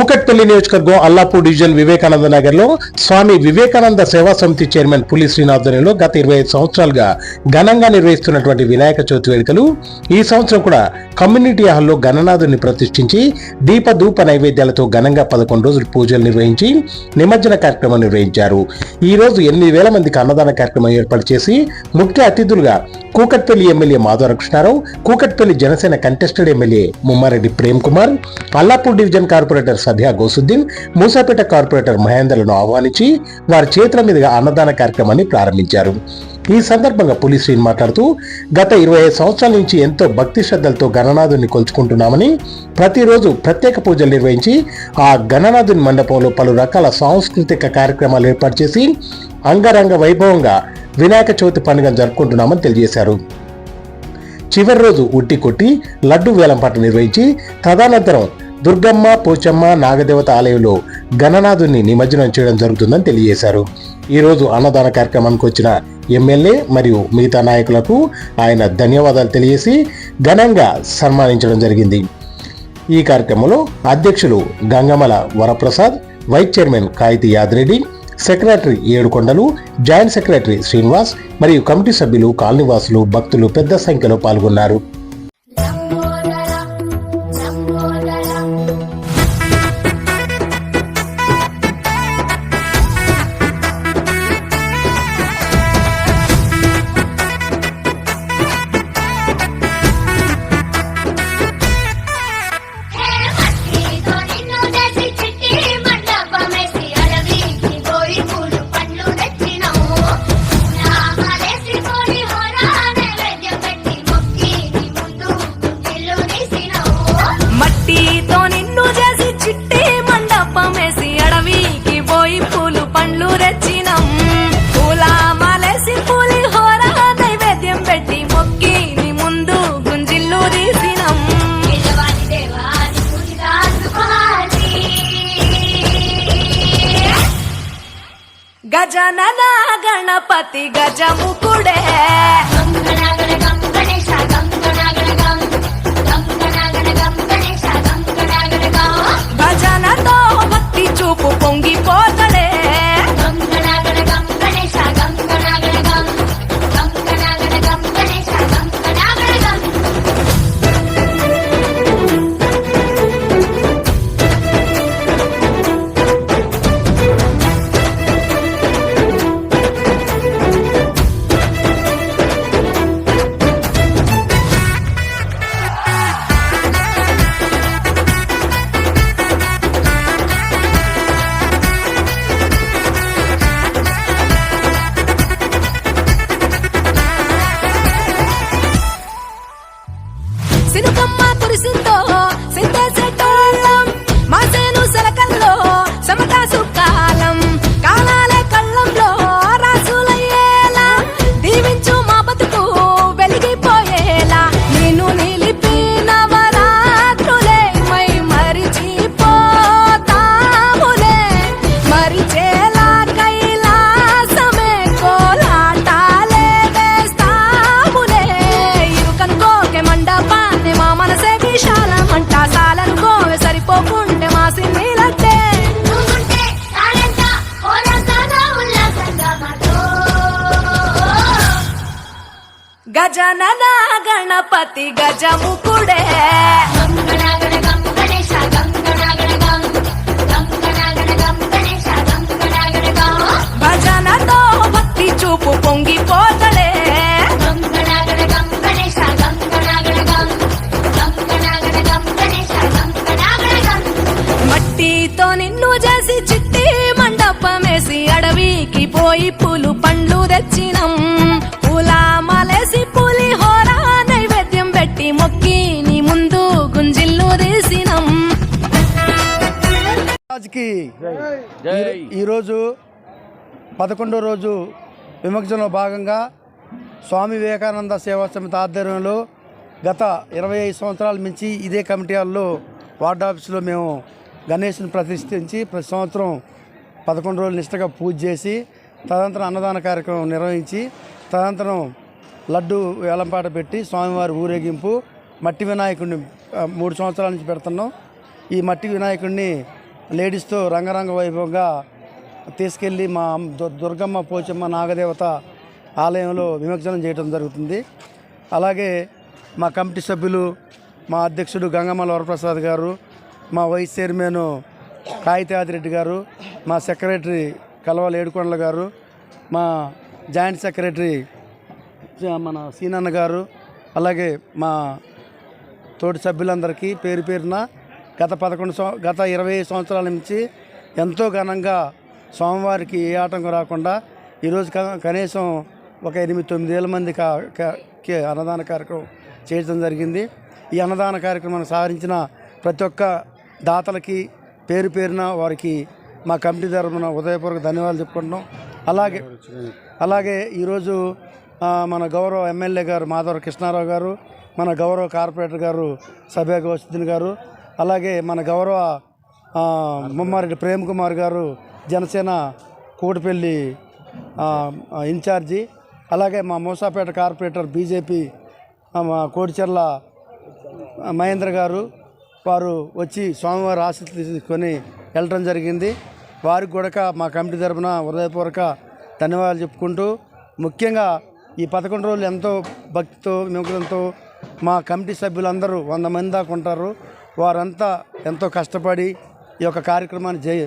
కూకట్పల్లి నియోజకవర్గం అల్లాపూర్ డివిజన్ వివేకానంద నగర్లో స్వామి వివేకానంద సేవా సమితి చైర్మన్ పులి శ్రీనాథ్వర్యంలో గత ఇరవై ఐదు సంవత్సరాలుగా ఘనంగా నిర్వహిస్తున్నటువంటి వినాయక చవితి వేడుకలు. ఈ సంవత్సరం కూడా కమ్యూనిటీ హాల్లో గణనాథుని ప్రతిష్ఠించి దీప ధూప నైవేద్యాలతో ఘనంగా పదకొండు రోజులు పూజలు నిర్వహించి నిమజ్జన కార్యక్రమం నిర్వహించారు. ఈ రోజు ఎనిమిది వేల మందికి అన్నదాన కార్యక్రమం ఏర్పాటు చేసి ముఖ్య అతిథులుగా Kukatpally MLA Madhavaram Krishnarao Kukatpally Janasena contested MLA Mummareddy Prem Kumar Allapur division corporator సభ్య గోసుద్దీన్ మూసాపేట కార్పొరేటర్ మహేందర్లను ఆహ్వానించి వారి చేతుల మీదుగా అన్నదాన కార్యక్రమాన్ని ప్రారంభించారు. ఈ సందర్భంగా పులిస్ శ్రీని మాట్లాడుతూ గత ఇరవై ఐదు సంవత్సరాల నుంచి ఎంతో భక్తి శ్రద్ధలతో గణనాథుని కొలుచుకుంటున్నామని ప్రతిరోజు ప్రత్యేక పూజలు నిర్వహించి ఆ గణనాథుని మండపంలో పలు రకాల సాంస్కృతిక కార్యక్రమాలు ఏర్పాటు చేసి అంగరంగ వైభవంగా వినాయక చవితి పండుగను జరుపుకుంటున్నామని తెలియజేశారు. చివరి రోజు ఉట్టి కొట్టి లడ్డు వేలంపాట నిర్వహించి తదనంతరం దుర్గమ్మ పోచమ్మ నాగదేవత ఆలయంలో గణనాథుని నిమజ్జనం చేయడం జరుగుతుందని తెలియజేశారు. ఈరోజు అన్నదాన కార్యక్రమానికి వచ్చిన ఎమ్మెల్యే మరియు మిగతా నాయకులకు ఆయన ధన్యవాదాలు తెలియజేసి ఘనంగా సన్మానించడం జరిగింది. ఈ కార్యక్రమంలో అధ్యక్షులు Gangamala Varaprasad vice chairman Kayithi Yadireddy secretary Yedukondalu joint secretary Srinivas మరియు కమిటీ సభ్యులు కాలనీవాసులు భక్తులు పెద్ద సంఖ్యలో పాల్గొన్నారు. గజనన గణపతి గజముకుడే భజనతో భక్తి చూపు పొంగిపోతడే సినుకమ్మ కురిసిందో? గజనన గణపతి గజముకుడే భజనతో భక్తి చూపు పొంగిపోతలే. మట్టితో నిన్ను చేసి చిట్టి మండపమేసి అడవికి పోయి పులు రాజ్కి ఈ- ఈరోజు పదకొండో రోజు విమోచనలో భాగంగా స్వామి వివేకానంద సేవా సమితి ఆధ్వర్యంలో గత ఇరవై ఐదు సంవత్సరాల మించి ఇదే కమిటీ హాల్లో వార్డు ఆఫీసులో మేము గణేష్ని ప్రతిష్ఠించి ప్రతి సంవత్సరం పదకొండు రోజులు నిష్టగా పూజ చేసి తదనంతరం అన్నదాన కార్యక్రమం నిర్వహించి తదనంతరం లడ్డు వేలంపాట పెట్టి స్వామివారి ఊరేగింపు మట్టి వినాయకుడిని మూడు సంవత్సరాల నుంచి పెడుతున్నాం. ఈ మట్టి వినాయకుడిని లేడీస్తో రంగరంగ వైభవంగా తీసుకెళ్ళి మా దు- దుర్గమ్మ పోచమ్మ నాగదేవత ఆలయంలో విమర్శనం చేయడం జరుగుతుంది. అలాగే మా కమిటీ సభ్యులు మా అధ్యక్షుడు గంగమ్మల వరప్రసాద్ గారు మా వైస్ చైర్మన్ కాగితాదిరెడ్డి గారు మా సెక్రటరీ కలవాల ఏడుకొండల గారు మా జాయింట్ సెక్రటరీ మన సీనన్న గారు అలాగే మా తోటి సభ్యులందరికీ పేరు పేరున గత పదకొండు సంవ గత ఇరవై సంవత్సరాల నుంచి ఎంతో ఘనంగా స్వామివారికి ఏ ఆటంకం రాకుండా ఈరోజు క- కనీసం ఒక ఎనిమిది తొమ్మిది వేల మంది కా అన్నదాన కార్యక్రమం చేయడం జరిగింది. ఈ అన్నదాన కార్యక్రమాన్ని సాధించిన ప్రతి ఒక్క దాతలకి పేరు పేరున వారికి మా కమిటీ తరఫున ఉదయపూర్వక ధన్యవాదాలు చెప్పుకుంటున్నాం. అలాగే అలాగే ఈరోజు మన గౌరవ ఎమ్మెల్యే గారు మాధవ కృష్ణారావు గారు మన గౌరవ కార్పొరేటర్ గారు సభ్య గౌసుద్దీన్ గారు అలాగే మన గౌరవ ముమ్మారెడ్డి ప్రేమ్ కుమార్ గారు జనసేన కూడిపల్లి ఇన్ఛార్జి అలాగే మా మూసాపేట కార్పొరేటర్ బీజేపీ మా కోడిచెర్ల మహేంద్ర గారు వారు వచ్చి స్వామివారి ఆశీస్సులు తీసుకొని వెళ్ళటం జరిగింది. వారికి కూడా మా కమిటీ తరఫున హృదయపూర్వక ధన్యవాదాలు చెప్పుకుంటూ ముఖ్యంగా ఈ పదకొండు రోజులు ఎంతో భక్తితో విముఖంతో మా కమిటీ సభ్యులందరూ వంద మంది దాకా ఉంటారు. వారంతా ఎంతో కష్టపడి ఈ యొక్క కార్యక్రమాన్ని జయ